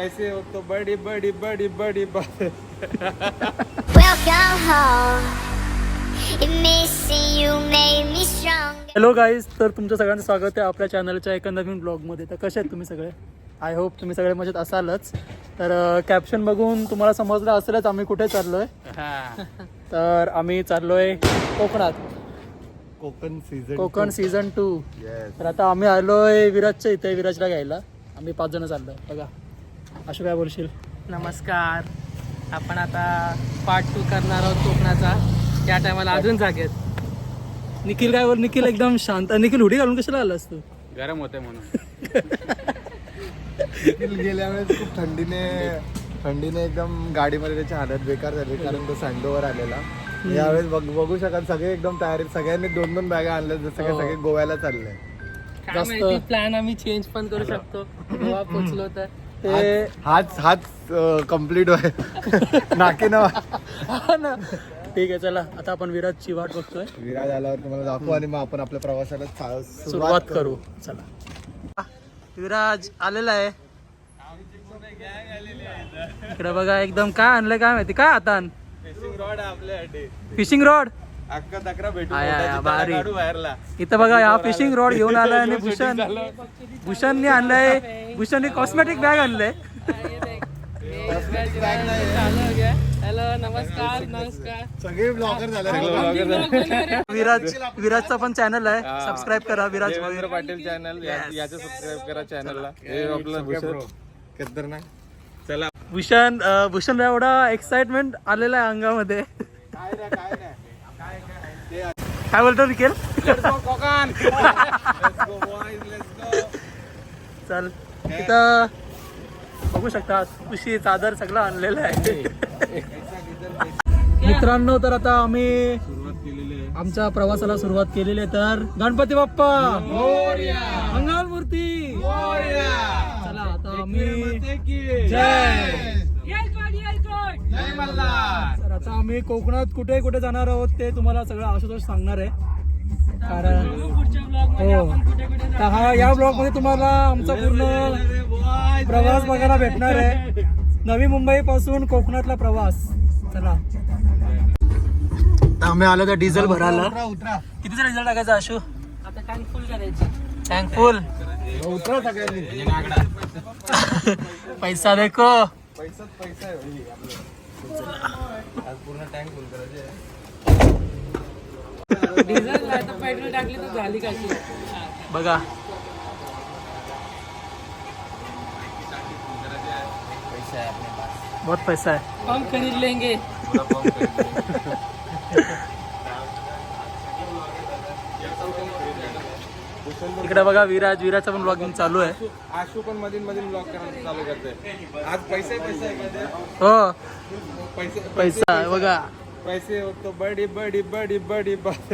ऐसे हो तो बड़ी बड़ी बड़ी बड़ी बात. हॅलो गाईज तर तुमचं सगळ्यांचं स्वागत आहे आपल्या चॅनलच्या एका नवीन ब्लॉगमध्ये तर कसे आहेत तुम्ही सगळे? आय होप तुम्ही सगळे मजेत असालच. तर कॅप्शन बघून तुम्हाला समजलं असेलच आम्ही कुठे चाललो आहे तर आम्ही चाललो आहे कोकणात. Konkan season Konkan season two yes तर आता आम्ही आलो आहे विराजच्या इथे विराजला घ्यायला. आम्ही पाच जण चाललो आहे बघा. अशोक काय बोलशील? नमस्कार. आपण आता पार्ट टू करणार आहोत कोकणाचा. त्या टायमाला अजून जागेत. निखिल काय बोल निखिल एकदम शांत. निखिल हुडी घालून कशाला आलास तू? गरम होते म्हणून. गेल्या वेळेस खूप थंडीने थंडीने एकदम गाडीमध्ये त्याची हालत बेकार झाली कारण तो सँडोवर आलेला. यावेळेस बघ बघू शकाल सगळे एकदम तयारीत सगळ्यांनी दोन दोन बॅगा आणल्या जसं काय हो. सगळे गोव्याला चालले. काय जास्त- माहिती प्लॅन आम्ही चेंज पण करू शकतो. गोवा पोचलो तर. ते हाच हाच कंप्लीट होय. नाकी ना हा ना. ठीक आहे चला. आता आपण विराजची वाट बघतोय. विराज आल्यावर तुम्हाला दाखवू आणि मग आपण आपल्या प्रवासाला चा- सुरुवात करू. चला. विराज आलेला आहे. इकडे बघा एकदम काय आणलंय काय माहिती? काय आता फिशिंग रॉड अक्का तक्रा भेटू आय, आय, भारी. काढू बाहेरला. इथं बघा हा फिशिंग रॉड घेऊन आलाय आणि भूषण भूषणने आणलंय. भूषणने कॉस्मेटिक बॅग आणलंय. हॅलो नमस्कार नमस्कार. सगळे ब्लॉगर झाले. विराज विराजचा पण चॅनल आहे. सबस्क्राईब करा विराज देवेंद्र पाटील चॅनल याचं सबस्क्राईब करा चॅनलला हे आपलं भूषण खतरनाक चला. भूषण अं, भूषण एवढा एक्साइटमेंट आलेला आहे अंगामध्ये. काय नाही काय नाही काय बोलतो निखिल? कोकण चल इथं बघू शकता उशी चादर सगळं आणलेलं आहे. मित्रांनो तर आता आम्ही आमच्या प्रवासाला सुरुवात केलेली आहे. तर गणपती बाप्पा! मंगल मूर्ती चला आता आम्ही जय! तर आता आम्ही कोकणात कुठे कुठे जाणार आहोत ते तुम्हाला सगळं आशुतोष सांगणार आहे. कारण पुढच्या ब्लॉगमध्ये हो. आपण कुठे कुठे तर हा या ब्लॉगमध्ये तुम्हाला आमचा पूर्ण प्रवास बघायला भेटणार आहे. नवी मुंबई पासून कोकणातला प्रवास. चला. आम्ही आलो तर डिझेल भरायला. कितीचा डिझेल टाकायचा आशू? आता टँक फुल करायची. टँक फुल उतरा सगळ्यांनी. पैसा देखो. पैसाच पैसा पूर्ण टँक फुल करायचे डिझेल पेट्रोल टाकली तर झाली कशी बघा. बहुत पैसा है पंप खरीद लेंगे. इकडे बघा विराज विराजचा पण ब्लॉगिंग चालू आहे. आशू पण मधील मधील ब्लॉक करायला चालू करते आज पैसे पैसे आहे का ते? हो. पैसे पैसा आहे बघा. पैसे हो तो बडी बडी बडी बडी. बात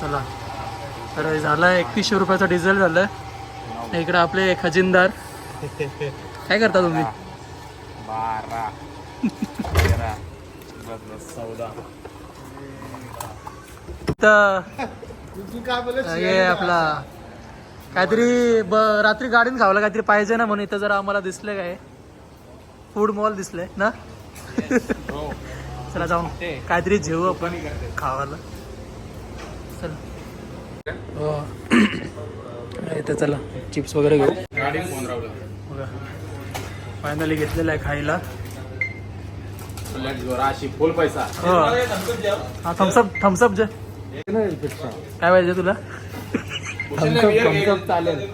चला. तर झालं एकवीसशे रुपयाचं डिझेल झालं. इकडे आपले खजिनदार. काय करता तुम्ही? बारा तेरा चौदा. तर हे आपला काहीतरी ब रात्री गाडीन खावलं काहीतरी पाहिजे ना म्हणून. इथं जरा आम्हाला दिसले काय? फूड मॉल दिसले ना? चला जाऊन काहीतरी जेवू आपण खावायला चल. हो. इथं चला चिप्स वगैरे घेऊ. फायनली घेतलेलं आहे खायला. राशी फुल पैसा. हो. थम्सअप थम्सअप जे काय पाहिजे तुला? चालेल.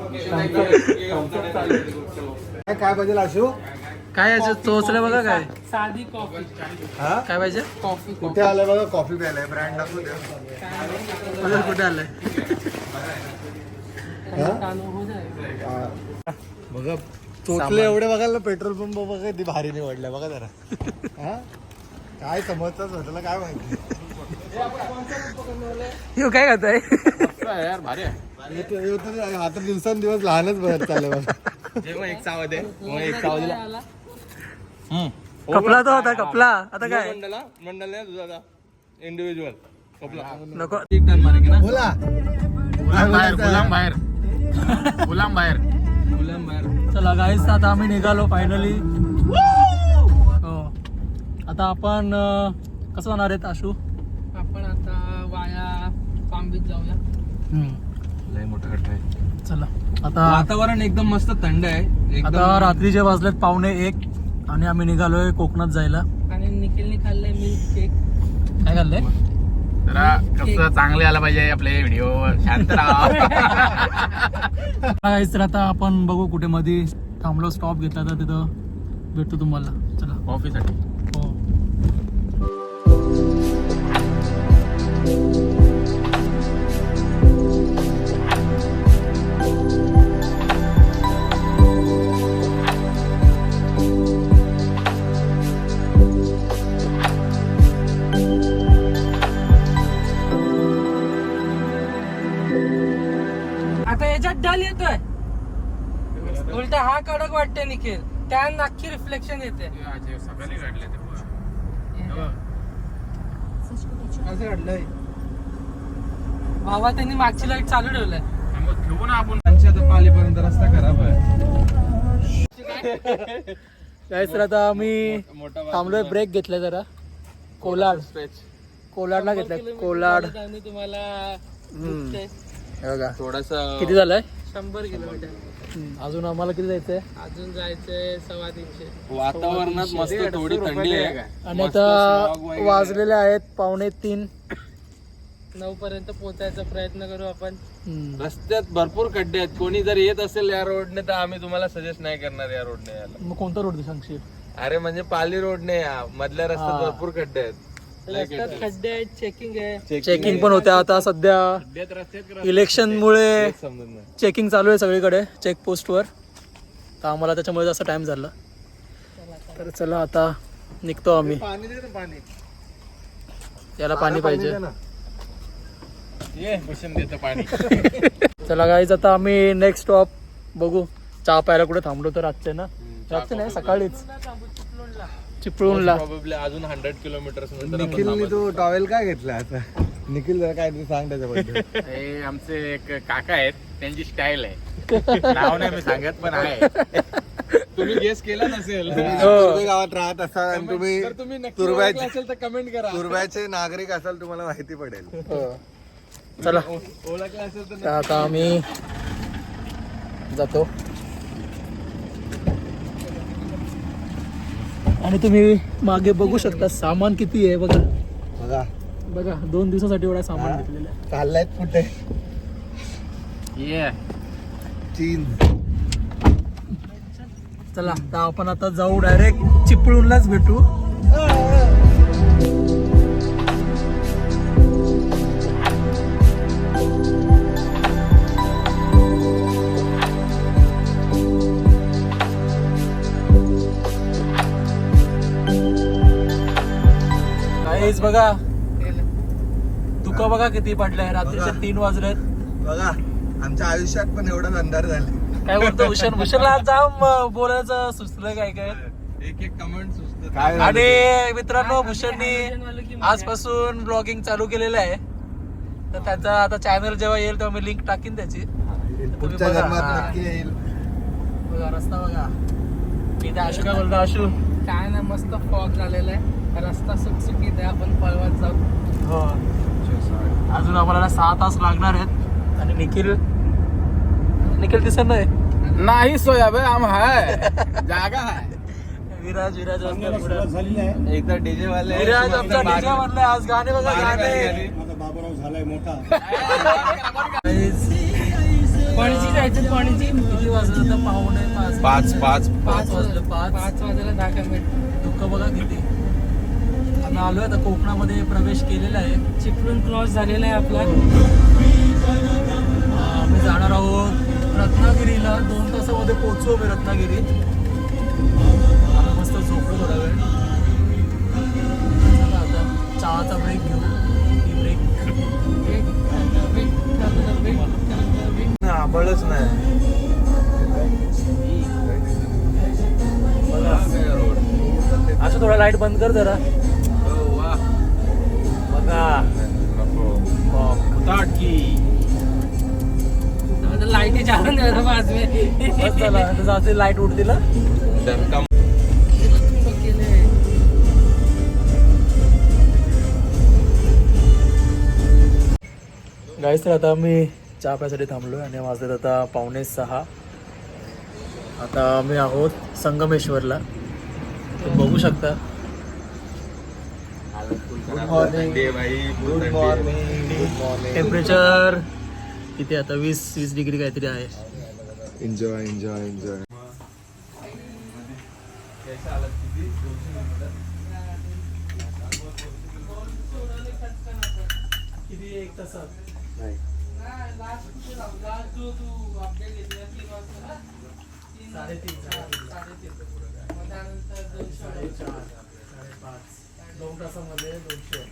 काय पाहिजे आशू काय याचं? चोचलं बघा काय. साधी कॉफी हा? काय पाहिजे? कॉफी कुठे आलं बघा? कॉफी प्यायलाय ब्रँड दाखवू कुठे आलंय? हो. बघा. चोचले एवढे बघायला पेट्रोल पंप बघा किती भारी निवडलाय बघा जरा. हा? काय समजताच होतं काय माहिती? काय खाताय? यार भारी आता दिवसांदिवस लहानच बघत चाललंय बघा. एक सावध आहे एक सावधीला कपला तो होता कपला. आता काय? मंडला मंडल नाही तुझा इंडिव्हिज्युअल कपला. नको. बोला. गुलाम बाहेर गुलाम बाहेर. गुलाम बाहेर. मुलं बाहेर. चला गाईस आता आम्ही निघालो फायनली हो. आता आपण कसं जाणार आहेत आशू? आपण आता वाया पांबीत जाऊया. लय मोठा खड्डा आहे. चला. आता वातावरण एकदम मस्त थंड आहे. आता रात्रीचे वाजलेत पावणे एक आणि आम्ही निघालोय कोकणात जायला. आणि निखिलने खाल्लंय मिल्क केक काय खाल्लंय? जरा कसं चांगले आला पाहिजे आपले व्हिडिओ शांत तर आता आपण बघू कुठे मध्ये थांबलो स्टॉप घेतला तर तिथं भेटतो तुम्हाला. चला. कॉफीसाठी हा वाटतोय निखिल. त्या नक्की रिफ्लेक्शन येते. काढले घडलंय? भावा त्यांनी मागची लाइट चालू ठेवलाय. घेऊ ना आपण. पालीपर्यंत रस्ता खराब आहे. तर आता आम्ही थांबलोय ब्रेक घेतलाय जरा. कोलाड. कोलाडला घेतलाय कोलाड. आणि तुम्हाला थोडासा किती झालंय? शंभर किलोमीटर. अजून आम्हाला किती जायचंय? अजून जायचंय सव्वा तीनशे. वातावरणात मस्त थोडी थंडी आहे. आणि आता वाजलेले आहेत पावणे तीन. नऊ पर्यंत पोहोचायचा प्रयत्न करू आपण. रस्त्यात भरपूर खड्डे आहेत. कोणी जर येत असेल या रोडने तर आम्ही तुम्हाला सजेस्ट नाही करणार या रोडने यायला. मग कोणता रोड सांगशील? अरे म्हणजे पाली रोडने या. मधल्या रस्त्यात. भरपूर खड्डे आहेत. रस्त्यात खड्डे आहेत चेकिंग आहे. चेकिंग पण होत्या आता सध्या. रस्त्यात इलेक्शन मुळे समजत नाही. चेकिंग चालू आहे सगळीकडे चेक पोस्टवर तर आम्हाला त्याच्यामुळे जास्त टाइम झाला. तर चला आता निघतो आम्ही. पाणी दे ना पाणी. याला पाणी पाहिजे. ये भूषण देतं पाणी. चला गाईज आता आम्ही नेक्स्ट स्टॉप बघू. चहा प्यायला कुठे थांबलो तर रातचे ना. रातचे नाही सकाळीच. चिपळूणला. प्रॉब्ली अजून हंड्रेड किलोमीटर निखिलनी तो टॉवेल काय घेतला आता? निखिल जरा काहीतरी सांग त्याच्याबद्दल. हे आमचे एक काका आहेत त्यांची स्टाईल आहे. नाव नाही मी सांगत पण आहे. तुम्ही गेस केला नसेल. तुर्भे गावात राहत असाल आणि तुम्ही तर तुम्ही नक्की ओळखलं असेल तर कमेंट करा. तुर्भ्याचे नागरिक असाल तुम्हाला माहिती पडेल. हो. चला. ओळखलं असेल तर आता आम्ही जातो. आणि तुम्ही मागे बघू शकता सामान किती आहे बघा. बघा. बघा दोन दिवसासाठी एवढा सामान घेतलेलं आहे. कुठे? ये चीन चला तर आपण आता जाऊ डायरेक्ट चिपळूणलाच भेटू. बघा. तुका बघा किती पडलंय. रात्रीचे. तीन वाजलेत. बघा आमच्या आयुष्यात पण एवढाच अंधार झाले. काय बोलतो? भूषण भूषणला आज जाम बोलायचं सुचलं काय काय? एक एक कमेंट सुचत. काय आणि मित्रांनो भूषणनी आजपासून ब्लॉगिंग चालू केलेलं आहे. तर त्याचा आता चॅनल जेव्हा येईल तेव्हा मी लिंक टाकीन त्याची. पुढच्या बघा. जन्मात. नक्की येईल. बघा रस्ता बघा. इथे आशू काय बोलतो आशू. काय ना मस्त फॉग झालेला आहे. रस्ता सुटसुटीत आहे आपण पळवत जाऊ. हो. अजून आम्हाला सहा तास लागणार आहेत. आणि निखिल निखिल दिसत नाही? नाही सोया बे आम हाय. जागा हाय. विराज विराज वाजता पुढं. एक तर डीजे वाले विराज आमचा डीजे म्हणलाय आज गाणे बघा गाणे. Guys, पणजी जायचं पणजी. किती वाजलं तर पाहुणे पाच. पाच पाच. पाच वाजलं पाच. पाच वाजायला दहा मिनिट दुःख बघा किती. आलो आहे आता कोकणामध्ये प्रवेश केलेला आहे. चिपळूण क्रॉस झालेला आहे आपला. आम्ही जाणार आहोत रत्नागिरीला. दोन तासामध्ये पोहोचू आम्ही रत्नागिरीत. आम्ही मस्त झोपलो थोडा वेळ. आता चहाचा ब्रेक घेऊ. टी ब्रेक आबळच नाही. असं थोडा लाइट बंद कर जरा. बघा नको लाईटी लाइट उडतील हं? दणका गाईस तर आता मी चहा प्यासाठी थांबलो आणि वाजत आता पावणे सहा आता आम्ही आहोत संगमेश्वरला तुम्ही बघू शकता गुड मॉर्निंग दे भाई. Good morning good morning temperature किती आता वीस वीस डिग्री काहीतरी आहे. एन्जॉय एन्जॉय एन्जॉय किती एक तासात दोन तासामध्ये दोनशे.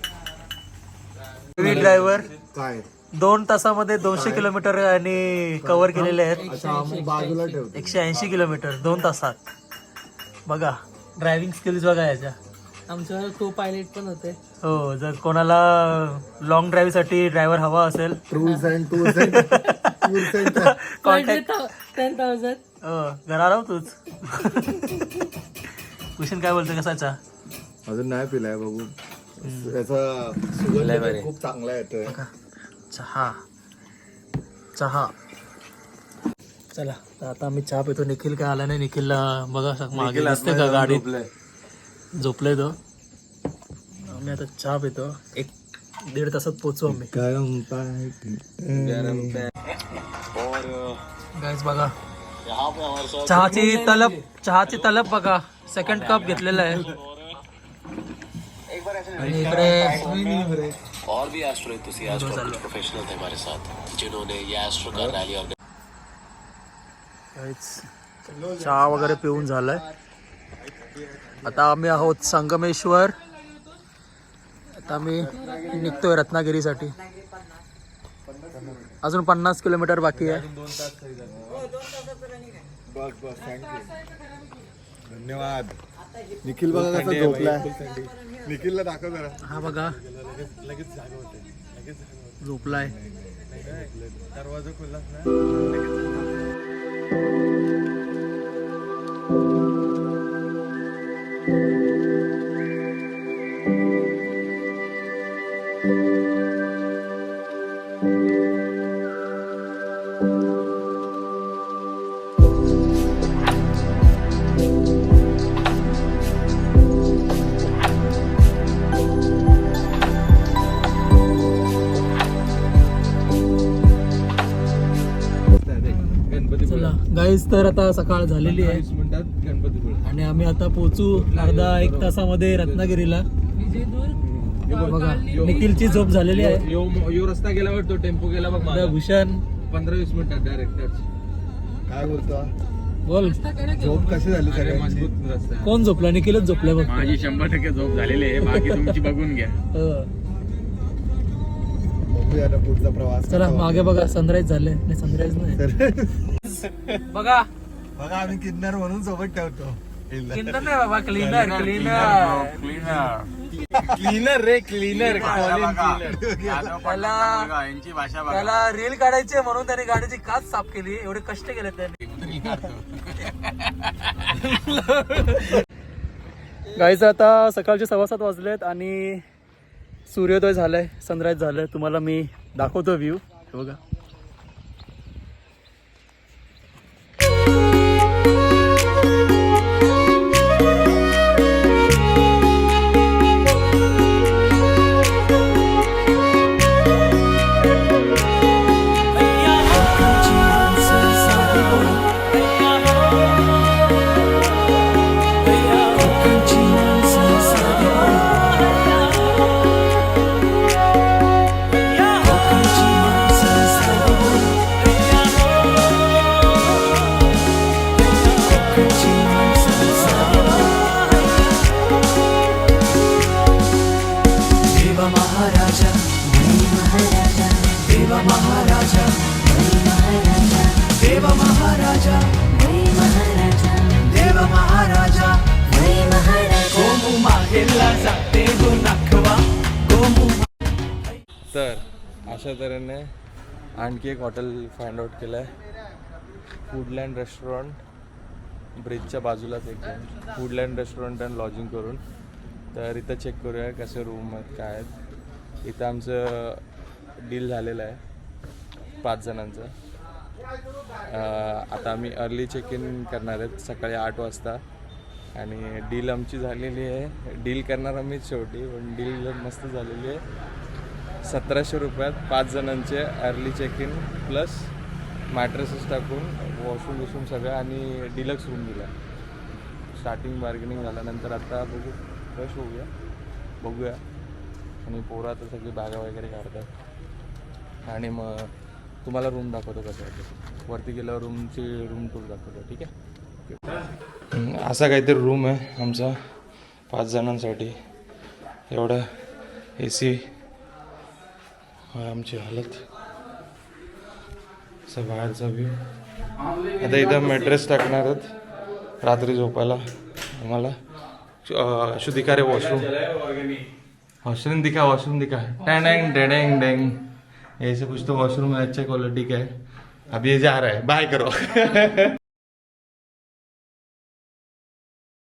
ड्रायव्हर काय? दोन तासामध्ये दोनशे किलोमीटर आणि कव्हर केलेले आहेत. बाजूला ठेवतो. एकशे ऐंशी किलोमीटर दोन तासात. बघा ड्रायव्हिंग स्किल्स बघा याच्या. आमच्यावर को पायलट पण होते. हो जर कोणाला लॉंग ड्राईव्हसाठी ड्रायव्हर हवा असेल. Tours and tours contact ten thousand हो घरा तूच. कुशन काय बोलतो कसाचा अजून नाही पिलाय बघू. याचा सुगंध खूप चांगला येतोय चहा. चहा. चला तर आता आम्ही चहा पितो. निखिल काय आला नाही? निखिलला बघा स- मागे दिसते का गाडीत? झोपले तो. आम्ही आता चहा पितो. एक दीड तासात पोचू आम्ही. गरम पाय गाईज बघा. चहाची तलब चहाची तलब बघा. सेकंड कप घेतलेला आहे. आणि इकडे और भी एस्ट्रो एंथुसियास्ट और कुछ प्रोफेशनल थे हमारे साथ जिन्होंने ये एस्ट्रो का रैली और चहा वगैरे पिऊन झालाय आता आम्ही आहोत संगमेश्वर। आता आम्ही निघतोय रत्नागिरीसाठी। अजून पन्नास किलोमीटर बाकी आहे। बस बस थँक्यू धन्यवाद. निखिल बघा कसा झोपलाय. निखिलला दाखव जरा. हा बघा. झोपलाय. दरवाजा खुललाच ना गाईज तर आता सकाळ झालेली आहे. आणि आम्ही आता पोचू अर्धा एक तासामध्ये रत्नागिरीला. बघा निखिलची झोप झालेली आहे. यो यो रस्ता गेल्यावर तो टेम्पो गेला बघ माझा भूषण. पंधरा वीस मिनिटात डायरेक्ट काय बोलतो? बोल. झोप कशी झाली सगळ्यांची? मजबूत रस्ता. आहे. कोण झोपला? निखिलच झोपलाय बघ माझी शंभर टक्के झोप झालेली आहे. बाकी तुमची बघून घ्या. बघूया ना पुढचा प्रवास चला मागे बघा सनराईज झाले नाही सनराईज नाही. होतो. बघा. बघा आम्ही किन्नर म्हणून सोबत ठेवतो. क्लिनर नाही बाबा क्लीनर क्लीनर क्लीनर रे क्लीनर त्याला यांची भाषा बघा. त्याला रील काढायची म्हणून त्याने गाडीची काच साफ केली. एवढे कष्ट केले त्यांनी. गाईचं आता सकाळचे सव्वा सात वाजलेत आणि सूर्योदय झालाय सनराईज झालंय. तुम्हाला मी दाखवतो व्ह्यू बघा. अशा तऱ्हेने आणखी एक हॉटेल फाइंड आउट केलं आहे फूडलँड रेस्टॉरंट ब्रिजच्या बाजूलाच एकदम फूडलँड रेस्टॉरंट अँड लॉजिंग करून. तर इथं चेक करूया कसे रूम आहेत काय आहेत. इथं आमचं डील झालेलं आहे पाच जणांचं. आता आम्ही अर्ली चेक इन करणार आहेत सकाळी आठ वाजता. आणि डील आमची झालेली आहे. डील करणार आम्हीच शेवटी पण डील मस्त झालेली आहे. सतराशे रुपयात पाच जणांचे early check in plus mattresses टाकून वॉशरूम बिशरूम सगळं आणि डिलक्स रूम दिला. स्टार्टिंग बार्गेनिंग झाल्यानंतर आता बघू फ्रेश होऊया. बघूया. आणि पोरं आता सगळी बागा वगैरे काढतात. आणि मग तुम्हाला रूम दाखवतो कसं आहे वरती गेल्यावर रूमची रूम टूर दाखवतो ठीक आहे? असा काहीतरी रूम आहे आमचा. पाच जणांसाठी. एवढं ए सी आमची हालत. असं बाहेरचा व्ह्यू आता इथं मॅट्रेस टाकणार आहेत. रात्री झोपायला आम्हाला. अं, दिखा रे वॉशरूम वॉशरूम दिखा वॉशरूम दिखा. टैंग डेंग डेंग ऐसे कुछ तो वॉशरूम है अच्छा क्वालिटी का है अभी ये जा रहा है. बाय करो.